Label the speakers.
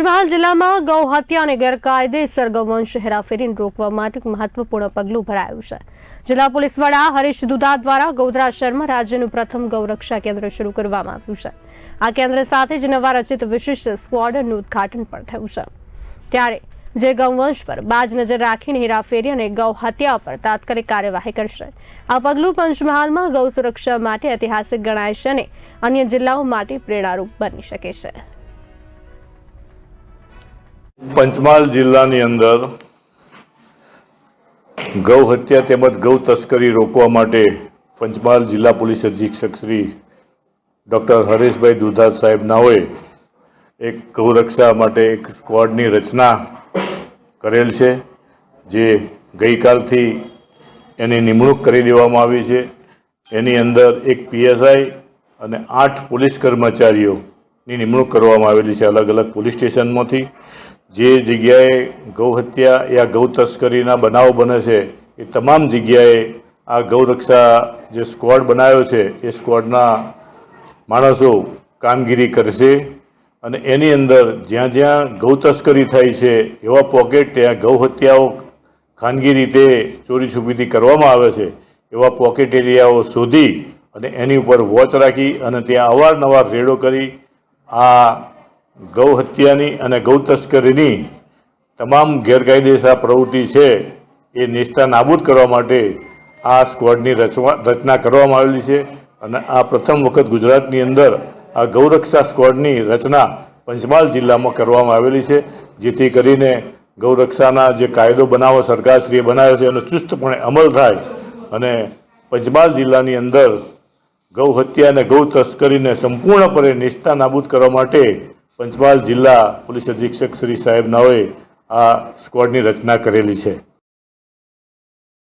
Speaker 1: પંચમહાલ જિલ્લામાં ગૌ હત્યા અને ગેરકાયદેસર ગૌવંશ હેરાફેરીને રોકવા માટે મહત્વપૂર્ણ પગલું ભરાયું છે. જિલ્લા પોલીસ વડા હરીશ દુધા દ્વારા ગૌધરા શહેરમાં રાજ્યનું પ્રથમ ગૌરક્ષા કેન્દ્ર શરૂ કરવામાં આવ્યું છે. આ કેન્દ્ર સાથે જ નવા રચિત વિશિષ્ટ સ્ક્વોડનું ઉદઘાટન પણ થયું છે. ત્યારે જે ગૌવંશ પર બાજ નજર રાખીને હેરાફેરી અને ગૌ હત્યા પર તાત્કાલિક કાર્યવાહી કરશે. આ પગલું પંચમહાલમાં ગૌ સુરક્ષા માટે ઐતિહાસિક ગણાય છે અને અન્ય જિલ્લાઓ માટે પ્રેરણારૂપ બની શકે છે.
Speaker 2: પંચમહાલ જિલ્લાની અંદર ગૌ હત્યા તેમજ ગૌ તસ્કરી રોકવા માટે પંચમહાલ જિલ્લા પોલીસ અધિક્ષક શ્રી ડૉક્ટર હરેશભાઈ દુધા સાહેબ નાઓએ એક ગૌરક્ષા માટે એક સ્ક્વોડની રચના કરેલ છે, જે ગઈકાલથી એની નિમણૂક કરી દેવામાં આવી છે. એની અંદર એક પીએસઆઈ અને આઠ પોલીસ કર્મચારીઓની નિમણૂક કરવામાં આવેલી છે અલગ અલગ પોલીસ સ્ટેશનમાંથી. જે જગ્યાએ ગૌહત્યા યા ગૌ તસ્કરીના બનાવો બને છે, એ તમામ જગ્યાએ આ ગૌરક્ષા જે સ્ક્વોડ બનાવ્યો છે, એ સ્ક્વોડના માણસો કામગીરી કરશે અને એની અંદર જ્યાં જ્યાં ગૌ તસ્કરી થાય છે, એવા પોકેટ ત્યાં ગૌ હત્યાઓ ખાનગી રીતે ચોરી છુપીથી કરવામાં આવે છે, એવા પોકેટ એરિયાઓ શોધી અને એની ઉપર વોચ રાખી અને ત્યાં અવારનવાર રેડો કરી આ ગૌ હત્યાની અને ગૌ તસ્કરીની તમામ ગેરકાયદેસર પ્રવૃત્તિ છે, એ નિષ્ઠા નાબૂદ કરવા માટે આ સ્ક્વોડની રચના કરવામાં આવેલી છે અને આ પ્રથમ વખત ગુજરાતની અંદર આ ગૌરક્ષા સ્ક્વોડની રચના પંચમહાલ જિલ્લામાં કરવામાં આવેલી છે, જેથી કરીને ગૌરક્ષાના જે કાયદો બનાવો સરકારશ્રીએ બનાવ્યો છે, એનો ચુસ્તપણે અમલ થાય અને પંચમહાલ જિલ્લાની અંદર ગૌ હત્યા અને ગૌ તસ્કરીને સંપૂર્ણપણે નિષ્ઠા નાબૂદ કરવા માટે પંચમહાલ જિલ્લા પોલીસ અધિક્ષક શ્રી સાહેબ નાઓએ આ સ્કવોડની રચના કરેલી છે.